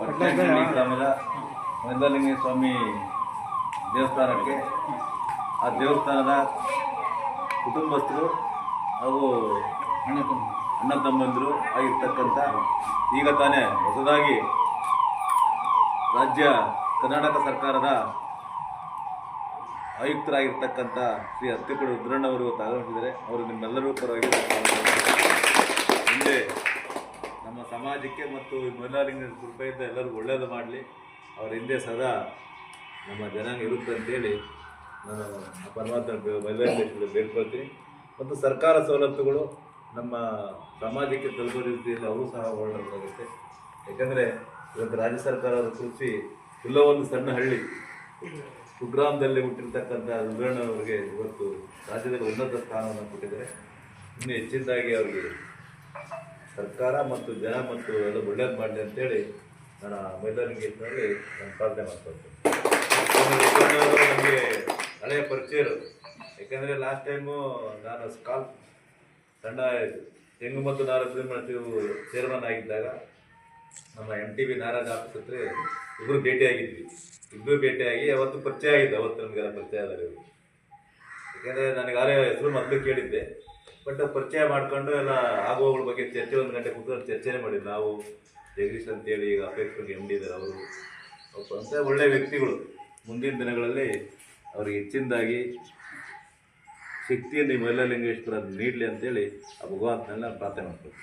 ಗ್ರಾಮದ ಮಂದಲಿಂಗ ಸ್ವಾಮಿ ದೇವಸ್ಥಾನಕ್ಕೆ. ಆ ದೇವಸ್ಥಾನದ ಕುಟುಂಬಸ್ಥರು ಹಾಗೂ ಅಣ್ಣ ತಮ್ಮಂದರು ಆಗಿರ್ತಕ್ಕಂಥ ಈಗ ತಾನೇ ಹೊಸದಾಗಿ ರಾಜ್ಯ ಕರ್ನಾಟಕ ಸರ್ಕಾರದ ಆಯುಕ್ತರಾಗಿರ್ತಕ್ಕಂಥ ಶ್ರೀ ಅತ್ತಿಕೂಡು ರುದ್ರಣ್ಣವರು ಇವತ್ತು ಆಗಮಿಸಿದ್ದಾರೆ ಅವರು ನಿಮ್ಮೆಲ್ಲರೂ ಪರವಾಗಿ ಸಮಾಜಕ್ಕೆ ಮತ್ತು ಮೊದಲಿಂಗ ಕೃಪೆಯಿಂದ ಎಲ್ಲರಿಗೂ ಒಳ್ಳೆಯದು ಮಾಡಲಿ. ಅವರ ಹಿಂದೆ ಸದಾ ನಮ್ಮ ಜನಾಂಗ ಇರುತ್ತೆ ಅಂತೇಳಿ ನಾನು ಪರಮಾತ್ಮ ಮಹಿಳಾ ಬೇಡ್ಕೊಳ್ತೀನಿ. ಮತ್ತು ಸರ್ಕಾರ ಸವಲತ್ತುಗಳು ನಮ್ಮ ಸಮಾಜಕ್ಕೆ ತಲುಪೋ ರೀತಿಯಲ್ಲಿ ಅವರು ಸಹ ಹೊರಡಬೇಕಾಗುತ್ತೆ ಯಾಕಂದರೆ ಇವತ್ತು ರಾಜ್ಯ ಸರ್ಕಾರದ ಕೃಷಿ ಎಲ್ಲೋ ಒಂದು ಸಣ್ಣ ಹಳ್ಳಿ ಕುಗ್ರಾಮದಲ್ಲಿ ಹುಟ್ಟಿರ್ತಕ್ಕಂಥ ಅವರಿಗೆ ಇವತ್ತು ರಾಜ್ಯದಲ್ಲಿ ಉನ್ನತ ಸ್ಥಾನವನ್ನು ಕೊಟ್ಟಿದ್ದಾರೆ. ಇನ್ನೂ ಹೆಚ್ಚಿನದಾಗಿ ಅವರಿಗೆ ಸರ್ಕಾರ ಮತ್ತು ಜನ ಮತ್ತು ಎಲ್ಲ ಒಳ್ಳೇದು ಮಾಡಲಿ ಅಂತೇಳಿ ನಾನು ಮೈದಾನಿಗೆ ಮೈದಾನಿಗೆನಲ್ಲಿ ನಾನು ಪ್ರಾರ್ಥನೆ ಮಾಡ್ಕೊಳ್ತೇನೆ. ನಮಗೆ ಹಳೆಯ ಪರಿಚಯ ಯಾಕೆಂದರೆ ಲಾಸ್ಟ್ ಟೈಮು ನಾನು ಸ್ಕಾಲ್ ಸಣ್ಣ ತೆಂಗು ಮತ್ತು ನಾರದ ಮಾಡ್ತೀವಿ ಚೇರ್ಮನ್ ಆಗಿದ್ದಾಗ ನಮ್ಮ M T V Narayana office ಹತ್ರ ಇಬ್ಬರು ಭೇಟಿಯಾಗಿದ್ವಿ. ಇಬ್ಬರು ಭೇಟಿಯಾಗಿ ಅವತ್ತು ಪರಿಚಯ ಆಗಿದ್ದೆ ಅವತ್ತು ನಮಗೆಲ್ಲ ಪರಿಚಯ ಆದಾಗ ಯಾಕೆಂದರೆ ನನಗೆ ಆಲೇ ಹೆಸರು ಮೊದಲು ಕೇಳಿದ್ದೆ. ಬಟ್ ಪರಿಚಯ ಮಾಡ್ಕೊಂಡು ಎಲ್ಲ ಆಗುವಗಳ ಬಗ್ಗೆ ಚರ್ಚೆ, ಒಂದು ಗಂಟೆ ಕೂತ್ಕೊಂಡು ಚರ್ಚೆನೇ ಮಾಡಿದ್ದು ನಾವು ಜಗದೀಶ್ ಅಂತೇಳಿ ಈಗ ಅಪೇಕ್ಷೆಗೆ ಎಂ ಡಿ ಇದ್ದಾರೆ ಅವರು. ಅಂತ ಒಳ್ಳೆಯ ವ್ಯಕ್ತಿಗಳು. ಮುಂದಿನ ದಿನಗಳಲ್ಲಿ ಅವ್ರಿಗೆ ಹೆಚ್ಚಿನದಾಗಿ ಶಕ್ತಿಯನ್ನು ಈ ಮೈಲಲಿಂಗೇಶ್ವರ ನೀಡಲಿ ಅಂತೇಳಿ ಆ ಭಗವಂತನೆಲ್ಲ ಪ್ರಾರ್ಥನೆ ಮಾಡ್ತೀನಿ